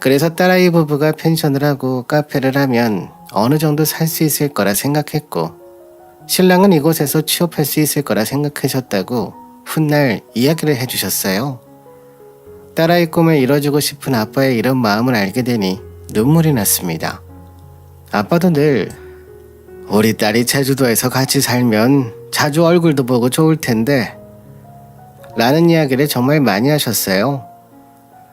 그래서 딸아이 부부가 펜션을 하고 카페를 하면 어느 정도 살 수 있을 거라 생각했고 신랑은 이곳에서 취업할 수 있을 거라 생각하셨다고 훗날 이야기를 해주셨어요. 딸아이 꿈을 이뤄주고 싶은 아빠의 이런 마음을 알게 되니 눈물이 났습니다. 아빠도 늘 우리 딸이 제주도에서 같이 살면 자주 얼굴도 보고 좋을 텐데 라는 이야기를 정말 많이 하셨어요.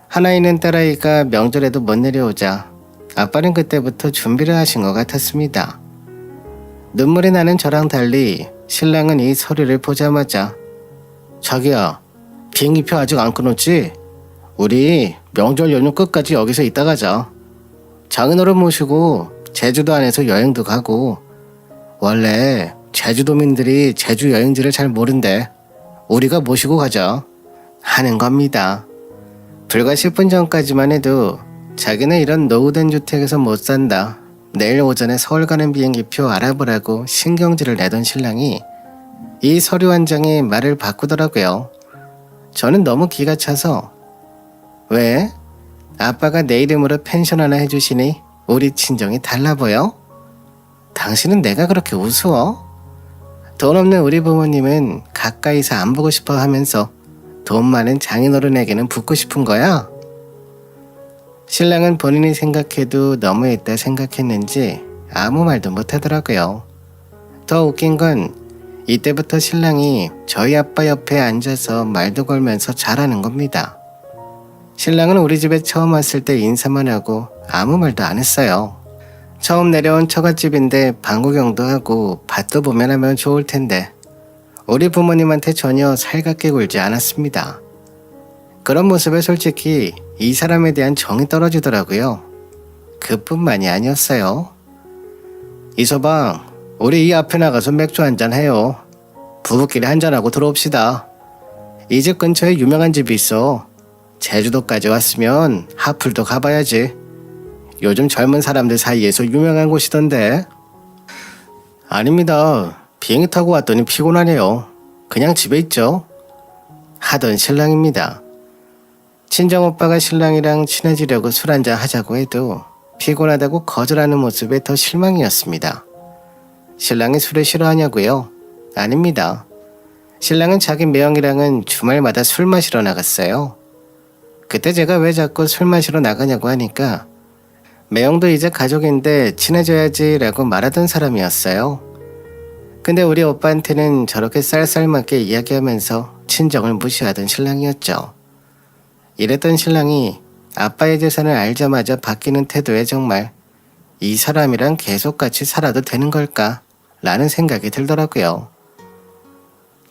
하나 있는 딸아이가 명절에도 못 내려오자 아빠는 그때부터 준비를 하신 것 같았습니다. 눈물이 나는 저랑 달리 신랑은 이 서류를 보자마자 자기야 비행기표 아직 안 끊었지? 우리 명절 연휴 끝까지 여기서 있다 가자. 장인어른 모시고 제주도 안에서 여행도 가고 원래 제주도민들이 제주 여행지를 잘 모른대. 우리가 모시고 가자. 하는 겁니다. 불과 10분 전까지만 해도 자기는 이런 노후된 주택에서 못 산다. 내일 오전에 서울 가는 비행기표 알아보라고 신경질을 내던 신랑이 이 서류 한 장에 말을 바꾸더라고요. 저는 너무 기가 차서 왜? 아빠가 내 이름으로 펜션 하나 해주시니 우리 친정이 달라 보여? 당신은 내가 그렇게 우스워? 돈 없는 우리 부모님은 가까이서 안 보고 싶어 하면서 돈 많은 장인어른에게는 붙고 싶은 거야? 신랑은 본인이 생각해도 너무했다 생각했는지 아무 말도 못하더라고요. 더 웃긴 건 이때부터 신랑이 저희 아빠 옆에 앉아서 말도 걸면서 잘하는 겁니다. 신랑은 우리 집에 처음 왔을 때 인사만 하고 아무 말도 안 했어요. 처음 내려온 처갓집인데 방구경도 하고 밭도 보면 하면 좋을 텐데 우리 부모님한테 전혀 살갑게 굴지 않았습니다. 그런 모습에 솔직히 이 사람에 대한 정이 떨어지더라고요. 그뿐만이 아니었어요. 이서방, 우리 이 앞에 나가서 맥주 한잔 해요. 부부끼리 한잔하고 들어옵시다. 이 집 근처에 유명한 집이 있어. 제주도까지 왔으면 하플도 가봐야지. 요즘 젊은 사람들 사이에서 유명한 곳이던데. 아닙니다. 비행기 타고 왔더니 피곤하네요. 그냥 집에 있죠. 하던 신랑입니다. 친정 오빠가 신랑이랑 친해지려고 술 한잔 하자고 해도 피곤하다고 거절하는 모습에 더 실망이었습니다. 신랑이 술을 싫어하냐고요? 아닙니다. 신랑은 자기 매형이랑은 주말마다 술 마시러 나갔어요. 그때 제가 왜 자꾸 술 마시러 나가냐고 하니까 매형도 이제 가족인데 친해져야지라고 말하던 사람이었어요. 근데 우리 오빠한테는 저렇게 쌀쌀맞게 이야기하면서 친정을 무시하던 신랑이었죠. 이랬던 신랑이 아빠의 재산을 알자마자 바뀌는 태도에 정말 이 사람이랑 계속 같이 살아도 되는 걸까? 라는 생각이 들더라고요.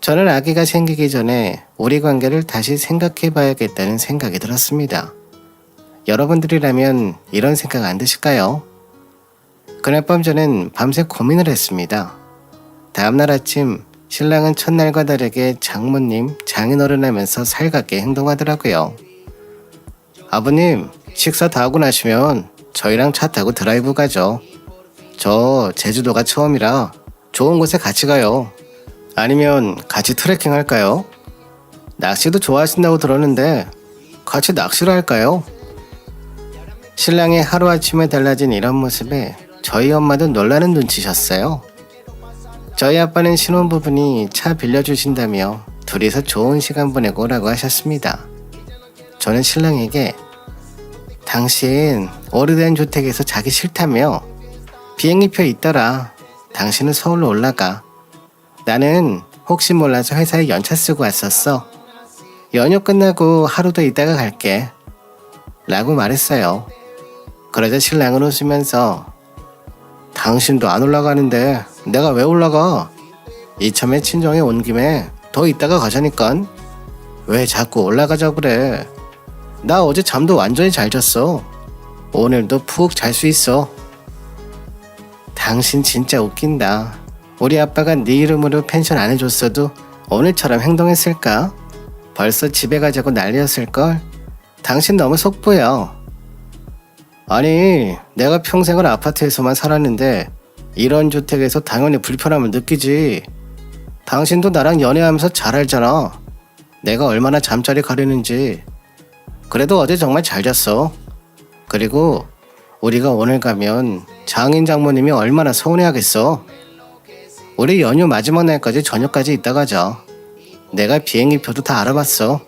저는 아기가 생기기 전에 우리 관계를 다시 생각해 봐야겠다는 생각이 들었습니다. 여러분들이라면 이런 생각 안 드실까요? 그날 밤 저는 밤새 고민을 했습니다. 다음날 아침 신랑은 첫날과 다르게 장모님, 장인어른 하면서 살갑게 행동하더라고요. 아버님, 식사 다 하고 나시면 저희랑 차 타고 드라이브 가죠. 저 제주도가 처음이라 좋은 곳에 같이 가요. 아니면 같이 트레킹 할까요? 낚시도 좋아하신다고 들었는데 같이 낚시를 할까요? 신랑의 하루아침에 달라진 이런 모습에 저희 엄마도 놀라는 눈치셨어요. 저희 아빠는 신혼부부니 차 빌려주신다며 둘이서 좋은 시간 보내고 오라고 하셨습니다. 저는 신랑에게 당신 오래된 주택에서 자기 싫다며 비행기표 있더라. 당신은 서울로 올라가. 나는 혹시 몰라서 회사에 연차 쓰고 왔었어. 연휴 끝나고 하루 더 있다가 갈게. 라고 말했어요. 그러자 신랑은 웃으면서 당신도 안 올라가는데 내가 왜 올라가? 이참에 친정에 온 김에 더 있다가 가자니깐. 왜 자꾸 올라가자 그래? 나 어제 잠도 완전히 잘 잤어. 오늘도 푹 잘 수 있어. 당신 진짜 웃긴다. 우리 아빠가 네 이름으로 펜션 안 해줬어도 오늘처럼 행동했을까? 벌써 집에 가자고 난리였을걸? 당신 너무 속보여. 아니, 내가 평생을 아파트에서만 살았는데 이런 주택에서 당연히 불편함을 느끼지. 당신도 나랑 연애하면서 잘 알잖아. 내가 얼마나 잠자리 가려는지. 그래도 어제 정말 잘 잤어. 그리고 우리가 오늘 가면 장인 장모님이 얼마나 서운해하겠어. 우리 연휴 마지막 날까지 저녁까지 있다 가자. 내가 비행기표도 다 알아봤어.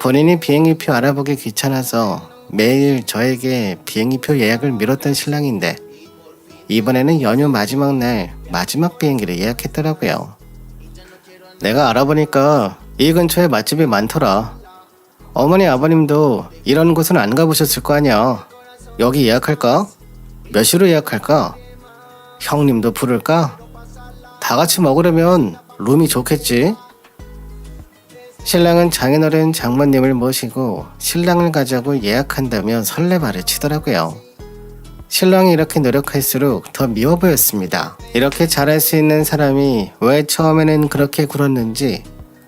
본인이 비행기표 알아보기 귀찮아서 매일 저에게 비행기표 예약을 미뤘던 신랑인데 이번에는 연휴 마지막 날 마지막 비행기를 예약했더라고요. 내가 알아보니까 이 근처에 맛집이 많더라. 어머니 아버님도 이런 곳은 안 가보셨을 거 아니야. 여기 예약할까? 몇 시로 예약할까? 형님도 부를까? 다 같이 먹으려면 룸이 좋겠지? 신랑은 장인어른 장모님을 모시고 신랑을 가자고 예약한다며 설레발을 치더라고요. 신랑이 이렇게 노력할수록 더 미워 보였습니다. 이렇게 잘할 수 있는 사람이 왜 처음에는 그렇게 굴었는지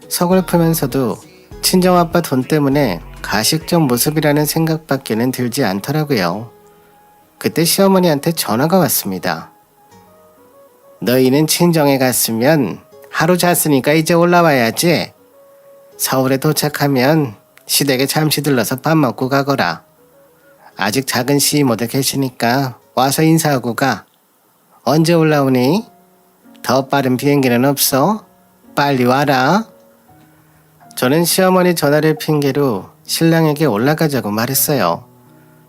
서글프면서도 친정아빠 돈 때문에 가식적 모습이라는 생각밖에는 들지 않더라고요. 그때 시어머니한테 전화가 왔습니다. 너희는 친정에 갔으면 하루 잤으니까 이제 올라와야지. 서울에 도착하면 시댁에 잠시 들러서 밥 먹고 가거라. 아직 작은 시이모도 계시니까 와서 인사하고 가. 언제 올라오니? 더 빠른 비행기는 없어? 빨리 와라. 저는 시어머니 전화를 핑계로 신랑에게 올라가자고 말했어요.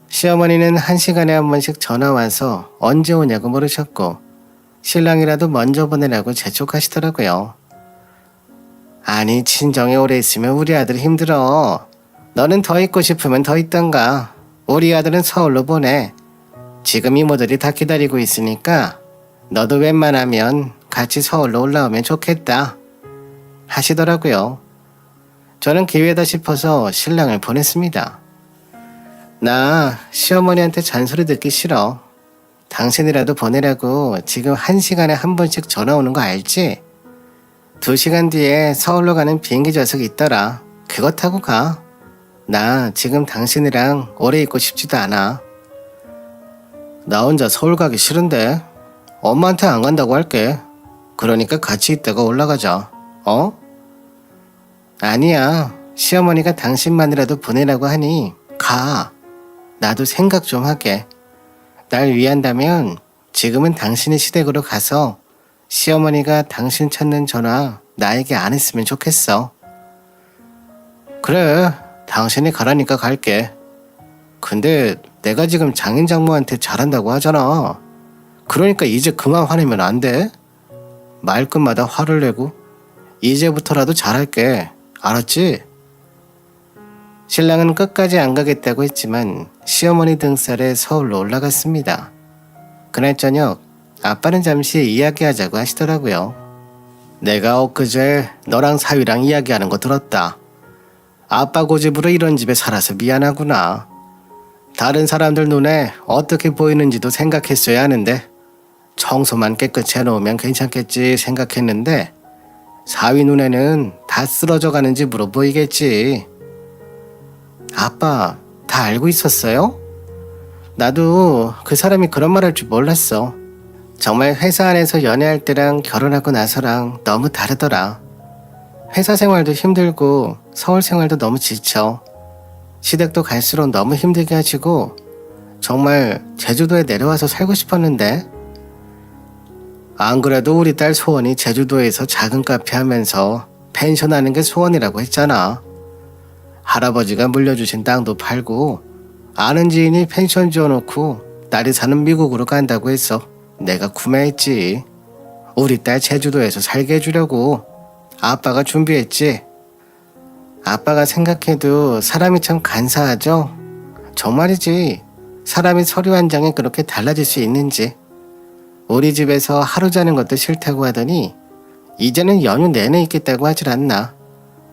시어머니는 한 시간에 한 번씩 전화 와서 언제 오냐고 물으셨고 신랑이라도 먼저 보내라고 재촉하시더라고요. 아니 친정에 오래 있으면 우리 아들 힘들어. 너는 더 있고 싶으면 더 있던가. 우리 아들은 서울로 보내. 지금 이모들이 다 기다리고 있으니까 너도 웬만하면 같이 서울로 올라오면 좋겠다. 하시더라고요. 저는 기회다 싶어서 신랑을 보냈습니다. 나 시어머니한테 잔소리 듣기 싫어. 당신이라도 보내라고 지금 한 시간에 한 번씩 전화 오는 거 알지? 두 시간 뒤에 서울로 가는 비행기 좌석이 있더라. 그거 타고 가. 나 지금 당신이랑 오래 있고 싶지도 않아. 나 혼자 서울 가기 싫은데 엄마한테 안 간다고 할게. 그러니까 같이 있다가 올라가자. 어? 아니야. 시어머니가 당신만이라도 보내라고 하니 가. 나도 생각 좀 하게. 날 위한다면 지금은 당신의 시댁으로 가서 시어머니가 당신 찾는 전화 나에게 안 했으면 좋겠어. 그래, 당신이 가라니까 갈게. 근데 내가 지금 장인 장모한테 잘한다고 하잖아. 그러니까 이제 그만 화내면 안 돼. 말끝마다 화를 내고 이제부터라도 잘할게. 알았지? 신랑은 끝까지 안 가겠다고 했지만 시어머니 등살에 서울로 올라갔습니다. 그날 저녁 아빠는 잠시 이야기하자고 하시더라고요. 내가 엊그제 너랑 사위랑 이야기하는 거 들었다. 아빠 고집으로 이런 집에 살아서 미안하구나. 다른 사람들 눈에 어떻게 보이는지도 생각했어야 하는데 청소만 깨끗이 해놓으면 괜찮겠지 생각했는데 사위 눈에는 다 쓰러져 가는 집으로 보이겠지. 아빠, 다 알고 있었어요? 나도 그 사람이 그런 말 할 줄 몰랐어. 정말 회사 안에서 연애할 때랑 결혼하고 나서랑 너무 다르더라. 회사 생활도 힘들고 서울 생활도 너무 지쳐. 시댁도 갈수록 너무 힘들게 하시고 정말 제주도에 내려와서 살고 싶었는데 안 그래도 우리 딸 소원이 제주도에서 작은 카페 하면서 펜션 하는 게 소원이라고 했잖아. 할아버지가 물려주신 땅도 팔고 아는 지인이 펜션 지어놓고 딸이 사는 미국으로 간다고 해서 내가 구매했지. 우리 딸 제주도에서 살게 해주려고 아빠가 준비했지. 아빠가 생각해도 사람이 참 간사하죠? 정말이지. 사람이 서류 한 장에 그렇게 달라질 수 있는지. 우리 집에서 하루 자는 것도 싫다고 하더니 이제는 연휴 내내 있겠다고 하질 않나.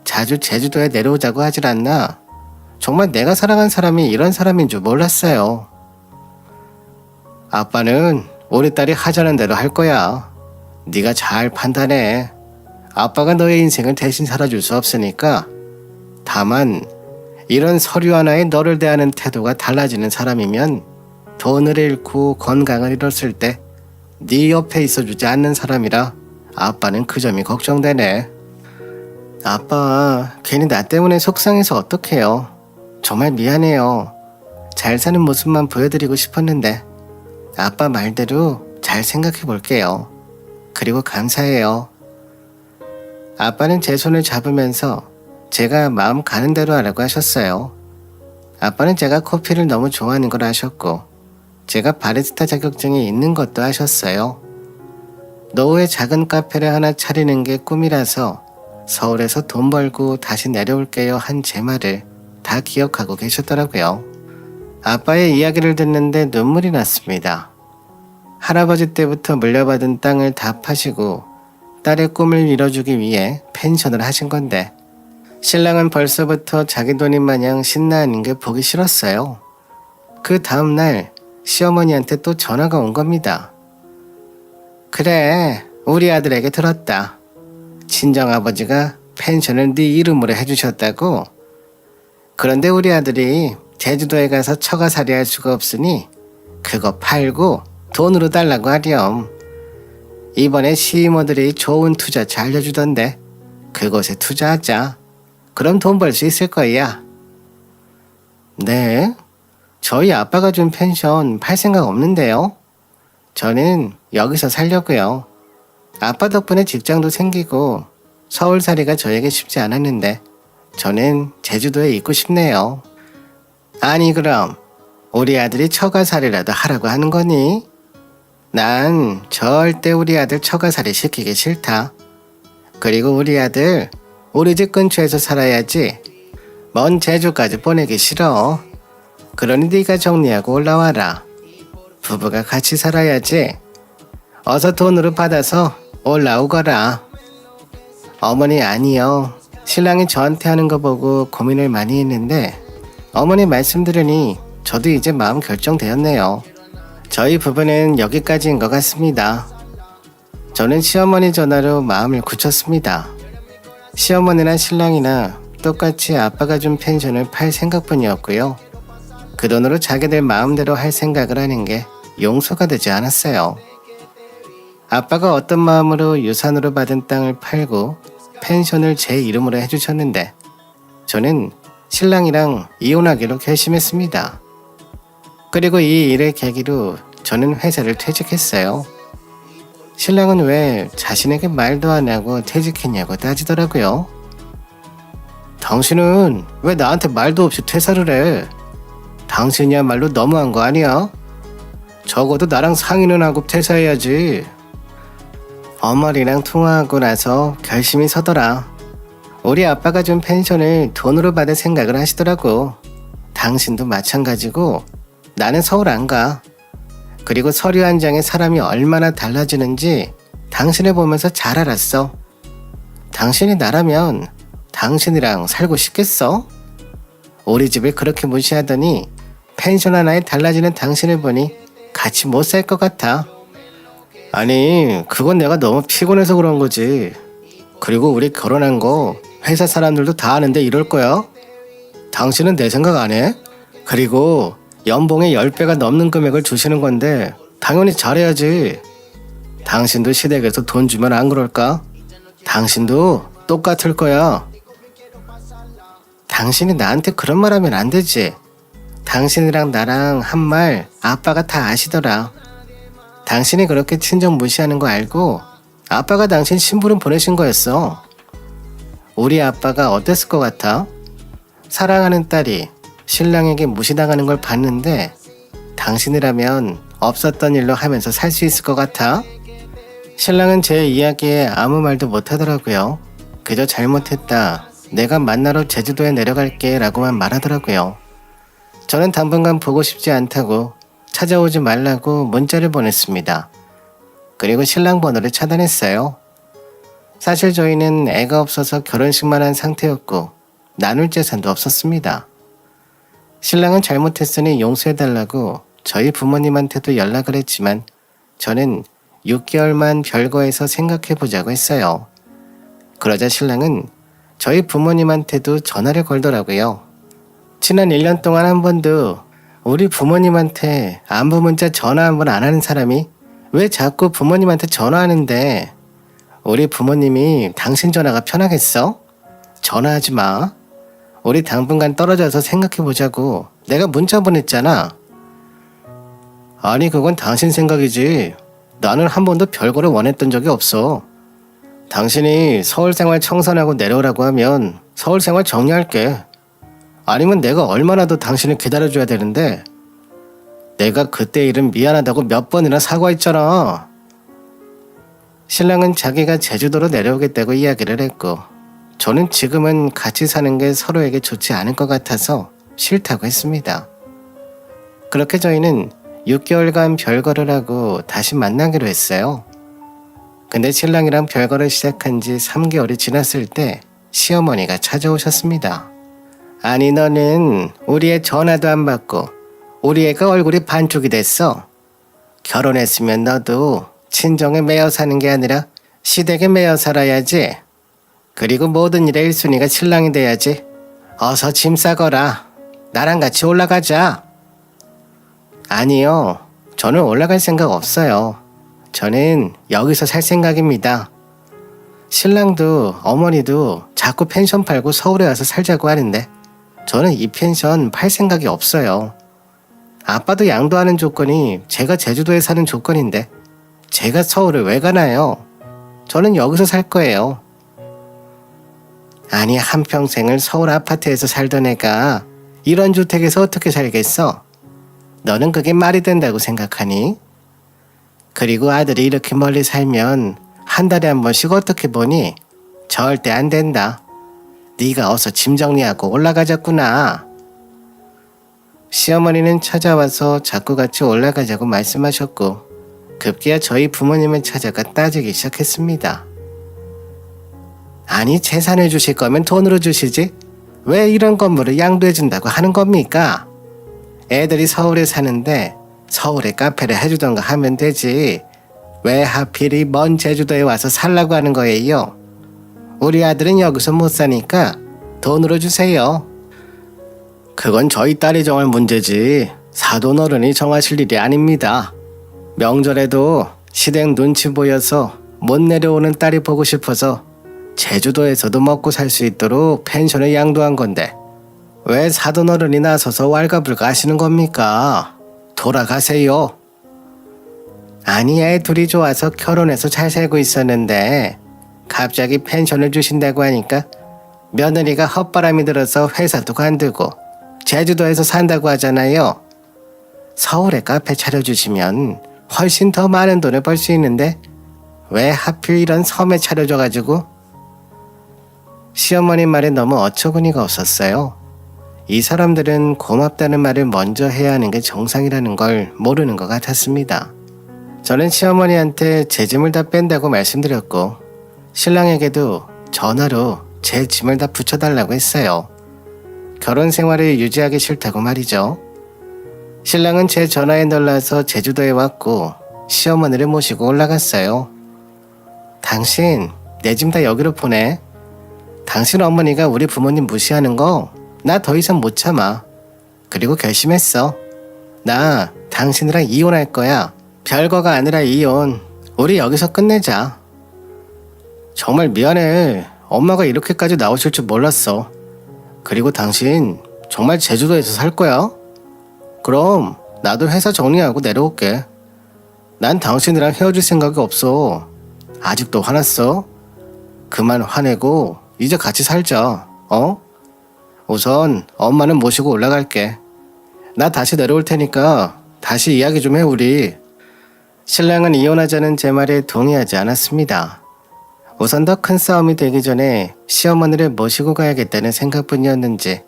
자주 제주도에 내려오자고 하질 않나. 정말 내가 사랑한 사람이 이런 사람인 줄 몰랐어요. 아빠는 우리 딸이 하자는 대로 할 거야. 네가 잘 판단해. 아빠가 너의 인생을 대신 살아줄 수 없으니까. 다만 이런 서류 하나에 너를 대하는 태도가 달라지는 사람이면 돈을 잃고 건강을 잃었을 때 네 옆에 있어주지 않는 사람이라 아빠는 그 점이 걱정되네. 아빠 괜히 나 때문에 속상해서 어떡해요. 정말 미안해요. 잘 사는 모습만 보여드리고 싶었는데 아빠 말대로 잘 생각해 볼게요. 그리고 감사해요. 아빠는 제 손을 잡으면서 제가 마음 가는 대로 하라고 하셨어요. 아빠는 제가 커피를 너무 좋아하는 걸 아셨고 제가 바리스타 자격증이 있는 것도 아셨어요. 노후에 작은 카페를 하나 차리는 게 꿈이라서 서울에서 돈 벌고 다시 내려올게요 한 제 말을 다 기억하고 계셨더라고요. 아빠의 이야기를 듣는데 눈물이 났습니다. 할아버지 때부터 물려받은 땅을 다 파시고 딸의 꿈을 이뤄주기 위해 펜션을 하신 건데 신랑은 벌써부터 자기 돈인 마냥 신나하는 게 보기 싫었어요. 그 다음날 시어머니한테 또 전화가 온 겁니다. 그래, 우리 아들에게 들었다. 친정아버지가 펜션을 네 이름으로 해주셨다고? 그런데 우리 아들이 제주도에 가서 처가살이 할 수가 없으니 그거 팔고 돈으로 달라고 하렴. 이번에 시이모들이 좋은 투자처 알려주던데 그곳에 투자하자. 그럼 돈 벌 수 있을 거야. 네? 저희 아빠가 준 펜션 팔 생각 없는데요. 저는 여기서 살려고요. 아빠 덕분에 직장도 생기고 서울살이가 저에게 쉽지 않았는데 저는 제주도에 있고 싶네요. 아니 그럼 우리 아들이 처가살이라도 하라고 하는 거니? 난 절대 우리 아들 처가살이 시키기 싫다. 그리고 우리 아들 우리 집 근처에서 살아야지. 먼 제주까지 보내기 싫어. 그러니 네가 정리하고 올라와라. 부부가 같이 살아야지. 어서 돈으로 받아서 올라오거라. 어머니 아니요. 신랑이 저한테 하는 거 보고 고민을 많이 했는데 어머니 말씀 들으니 저도 이제 마음 결정되었네요. 저희 부부는 여기까지인 것 같습니다. 저는 시어머니 전화로 마음을 굳혔습니다. 시어머니나 신랑이나 똑같이 아빠가 준 펜션을 팔 생각뿐이었고요. 그 돈으로 자기들 마음대로 할 생각을 하는 게 용서가 되지 않았어요. 아빠가 어떤 마음으로 유산으로 받은 땅을 팔고 펜션을 제 이름으로 해주셨는데 저는 신랑이랑 이혼하기로 결심했습니다. 그리고 이 일을 계기로 저는 회사를 퇴직했어요. 신랑은 왜 자신에게 말도 안 하고 퇴직했냐고 따지더라고요. 당신은 왜 나한테 말도 없이 퇴사를 해? 당신이야말로 너무한 거 아니야? 적어도 나랑 상의는 하고 퇴사해야지. 어머니랑 통화하고 나서 결심이 서더라. 우리 아빠가 준 펜션을 돈으로 받을 생각을 하시더라고. 당신도 마찬가지고 나는 서울 안 가. 그리고 서류 한 장에 사람이 얼마나 달라지는지 당신을 보면서 잘 알았어. 당신이 나라면 당신이랑 살고 싶겠어? 우리 집을 그렇게 무시하더니 펜션 하나에 달라지는 당신을 보니 같이 못 살 것 같아. 아니, 그건 내가 너무 피곤해서 그런 거지. 그리고 우리 결혼한 거 회사 사람들도 다 아는데 이럴 거야? 당신은 내 생각 안 해? 그리고 연봉의 10배가 넘는 금액을 주시는 건데 당연히 잘해야지. 당신도 시댁에서 돈 주면 안 그럴까? 당신도 똑같을 거야. 당신이 나한테 그런 말 하면 안 되지. 당신이랑 나랑 한 말 아빠가 다 아시더라. 당신이 그렇게 친정 무시하는 거 알고 아빠가 당신 신부름 보내신 거였어. 우리 아빠가 어땠을 것 같아? 사랑하는 딸이 신랑에게 무시당하는 걸 봤는데 당신이라면 없었던 일로 하면서 살 수 있을 것 같아? 신랑은 제 이야기에 아무 말도 못 하더라고요. 그저 잘못했다. 내가 만나러 제주도에 내려갈게 라고만 말하더라고요. 저는 당분간 보고 싶지 않다고 찾아오지 말라고 문자를 보냈습니다. 그리고 신랑 번호를 차단했어요. 사실 저희는 애가 없어서 결혼식만 한 상태였고 나눌 재산도 없었습니다. 신랑은 잘못했으니 용서해달라고 저희 부모님한테도 연락을 했지만 저는 6개월만 별거해서 생각해보자고 했어요. 그러자 신랑은 저희 부모님한테도 전화를 걸더라고요. 지난 1년 동안 한 번도 우리 부모님한테 안부 문자 전화 한 번 안 하는 사람이 왜 자꾸 부모님한테 전화하는데 우리 부모님이 당신 전화가 편하겠어? 전화하지 마. 우리 당분간 떨어져서 생각해보자고 내가 문자 보냈잖아. 아니, 그건 당신 생각이지. 나는 한 번도 별거를 원했던 적이 없어. 당신이 서울 생활 청산하고 내려오라고 하면 서울 생활 정리할게. 아니면 내가 얼마나 더 당신을 기다려줘야 되는데 내가 그때 일은 미안하다고 몇 번이나 사과했잖아. 신랑은 자기가 제주도로 내려오겠다고 이야기를 했고 저는 지금은 같이 사는 게 서로에게 좋지 않을 것 같아서 싫다고 했습니다. 그렇게 저희는 6개월간 별거를 하고 다시 만나기로 했어요. 근데 신랑이랑 별거를 시작한 지 3개월이 지났을 때 시어머니가 찾아오셨습니다. 아니 너는 우리 애 전화도 안 받고 우리 애가 얼굴이 반쪽이 됐어. 결혼했으면 너도 친정에 매여 사는 게 아니라 시댁에 매여 살아야지. 그리고 모든 일에 1순위가 신랑이 돼야지. 어서 짐 싸거라. 나랑 같이 올라가자. 아니요. 저는 올라갈 생각 없어요. 저는 여기서 살 생각입니다. 신랑도 어머니도 자꾸 펜션 팔고 서울에 와서 살자고 하는데 저는 이 펜션 팔 생각이 없어요. 아빠도 양도하는 조건이 제가 제주도에 사는 조건인데 제가 서울을 왜 가나요? 저는 여기서 살 거예요. 아니 한평생을 서울 아파트에서 살던 애가 이런 주택에서 어떻게 살겠어? 너는 그게 말이 된다고 생각하니? 그리고 아들이 이렇게 멀리 살면 한 달에 한 번씩 어떻게 보니? 절대 안 된다. 네가 어서 짐 정리하고 올라가자꾸나. 시어머니는 찾아와서 자꾸 같이 올라가자고 말씀하셨고 급기야 저희 부모님을 찾아가 따지기 시작했습니다. 아니 재산을 주실 거면 돈으로 주시지 왜 이런 건물을 양도해 준다고 하는 겁니까? 애들이 서울에 사는데 서울에 카페를 해주던가 하면 되지 왜 하필이 먼 제주도에 와서 살라고 하는 거예요? 우리 아들은 여기서 못 사니까 돈으로 주세요. 그건 저희 딸이 정할 문제지 사돈 어른이 정하실 일이 아닙니다. 명절에도 시댁 눈치 보여서 못 내려오는 딸이 보고 싶어서 제주도에서도 먹고 살 수 있도록 펜션을 양도한 건데 왜 사돈 어른이 나서서 왈가불가 하시는 겁니까? 돌아가세요. 아니 애 둘이 좋아서 결혼해서 잘 살고 있었는데 갑자기 펜션을 주신다고 하니까 며느리가 헛바람이 들어서 회사도 관두고 제주도에서 산다고 하잖아요. 서울에 카페 차려주시면 훨씬 더 많은 돈을 벌 수 있는데 왜 하필 이런 섬에 차려줘가지고 시어머니 말에 너무 어처구니가 없었어요. 이 사람들은 고맙다는 말을 먼저 해야 하는 게 정상이라는 걸 모르는 것 같았습니다. 저는 시어머니한테 제 짐을 다 뺀다고 말씀드렸고 신랑에게도 전화로 제 짐을 다 붙여달라고 했어요. 결혼 생활을 유지하기 싫다고 말이죠. 신랑은 제 전화에 놀라서 제주도에 왔고 시어머니를 모시고 올라갔어요. 당신 내 짐 다 여기로 보내. 당신 어머니가 우리 부모님 무시하는 거 나 더 이상 못 참아. 그리고 결심했어. 나 당신이랑 이혼할 거야. 별거가 아니라 이혼. 우리 여기서 끝내자. 정말 미안해. 엄마가 이렇게까지 나오실 줄 몰랐어. 그리고 당신 정말 제주도에서 살 거야? 그럼 나도 회사 정리하고 내려올게. 난 당신이랑 헤어질 생각이 없어. 아직도 화났어? 그만 화내고 이제 같이 살자. 어? 우선 엄마는 모시고 올라갈게. 나 다시 내려올 테니까 다시 이야기 좀 해 우리. 신랑은 이혼하자는 제 말에 동의하지 않았습니다. 우선 더 큰 싸움이 되기 전에 시어머니를 모시고 가야겠다는 생각뿐이었는지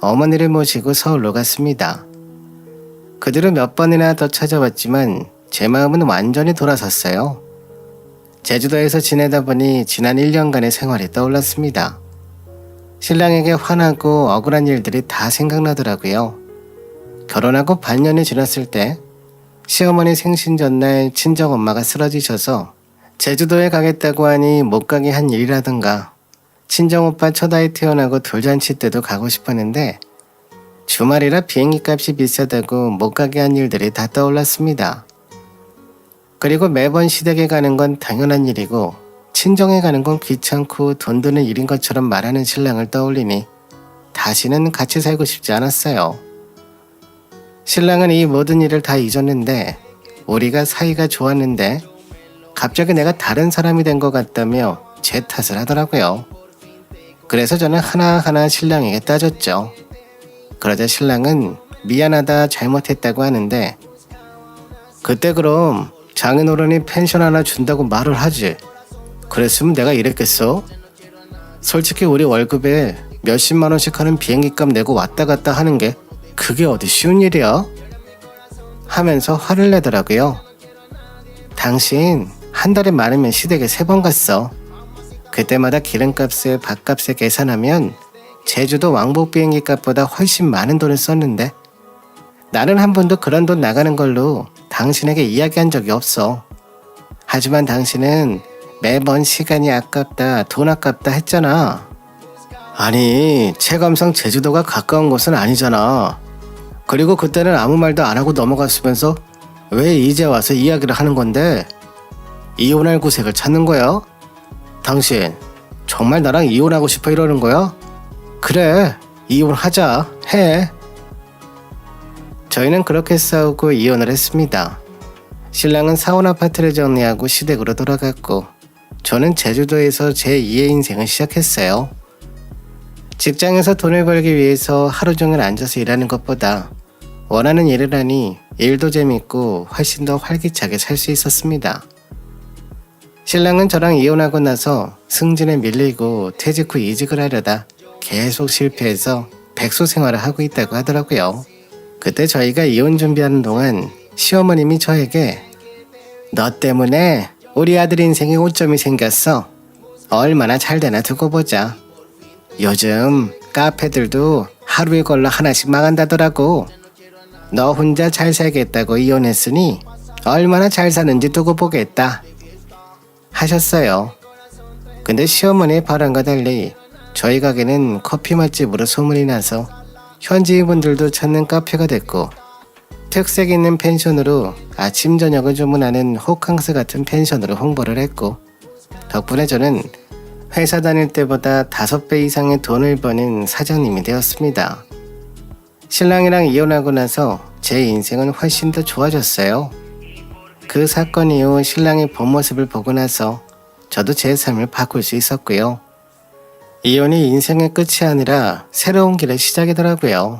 어머니를 모시고 서울로 갔습니다. 그들은 몇 번이나 더 찾아왔지만 제 마음은 완전히 돌아섰어요. 제주도에서 지내다 보니 지난 1년간의 생활이 떠올랐습니다. 신랑에게 화나고 억울한 일들이 다 생각나더라고요. 결혼하고 반년이 지났을 때 시어머니 생신 전날 친정 엄마가 쓰러지셔서 제주도에 가겠다고 하니 못 가게 한 일이라든가 친정 오빠 첫 아이 태어나고 돌잔치 때도 가고 싶었는데 주말이라 비행기 값이 비싸다고 못 가게 한 일들이 다 떠올랐습니다. 그리고 매번 시댁에 가는 건 당연한 일이고 친정에 가는 건 귀찮고 돈 드는 일인 것처럼 말하는 신랑을 떠올리니 다시는 같이 살고 싶지 않았어요. 신랑은 이 모든 일을 다 잊었는데 우리가 사이가 좋았는데 갑자기 내가 다른 사람이 된 것 같다며 제 탓을 하더라고요. 그래서 저는 하나하나 신랑에게 따졌죠. 그러자 신랑은 미안하다 잘못했다고 하는데 그때 그럼 장인어른이 펜션 하나 준다고 말을 하지. 그랬으면 내가 이랬겠어? 솔직히 우리 월급에 몇십만 원씩 하는 비행기 값 내고 왔다 갔다 하는 게 그게 어디 쉬운 일이야? 하면서 화를 내더라고요. 당신 한 달에 많으면 시댁에 세 번 갔어. 그때마다 기름값에 밥값에 계산하면 제주도 왕복 비행기 값보다 훨씬 많은 돈을 썼는데 나는 한 번도 그런 돈 나가는 걸로 당신에게 이야기한 적이 없어. 하지만 당신은 매번 시간이 아깝다, 돈 아깝다 했잖아. 아니, 체감상 제주도가 가까운 곳은 아니잖아. 그리고 그때는 아무 말도 안 하고 넘어갔으면서 왜 이제 와서 이야기를 하는 건데? 이혼할 구색을 찾는 거야? 당신, 정말 나랑 이혼하고 싶어 이러는 거야? 그래, 이혼하자. 해. 저희는 그렇게 싸우고 이혼을 했습니다. 신랑은 사원 아파트를 정리하고 시댁으로 돌아갔고, 저는 제주도에서 제 2의 인생을 시작했어요. 직장에서 돈을 벌기 위해서 하루 종일 앉아서 일하는 것보다 원하는 일을 하니 일도 재밌고 훨씬 더 활기차게 살 수 있었습니다. 신랑은 저랑 이혼하고 나서 승진에 밀리고 퇴직 후 이직을 하려다 계속 실패해서 백수 생활을 하고 있다고 하더라고요. 그때 저희가 이혼 준비하는 동안 시어머님이 저에게 너 때문에 우리 아들 인생에 오점이 생겼어. 얼마나 잘 되나 두고 보자. 요즘 카페들도 하루에 걸러 하나씩 망한다더라고. 너 혼자 잘 살겠다고 이혼했으니 얼마나 잘 사는지 두고 보겠다. 하셨어요. 근데 시어머니의 바람과 달리 저희 가게는 커피 맛집으로 소문이 나서 현지인분들도 찾는 카페가 됐고 특색 있는 펜션으로 아침 저녁을 주문하는 호캉스 같은 펜션으로 홍보를 했고 덕분에 저는 회사 다닐 때보다 다섯 배 이상의 돈을 버는 사장님이 되었습니다. 신랑이랑 이혼하고 나서 제 인생은 훨씬 더 좋아졌어요. 그 사건 이후 신랑의 본 모습을 보고 나서 저도 제 삶을 바꿀 수 있었고요. 이혼이 인생의 끝이 아니라 새로운 길의 시작이더라고요.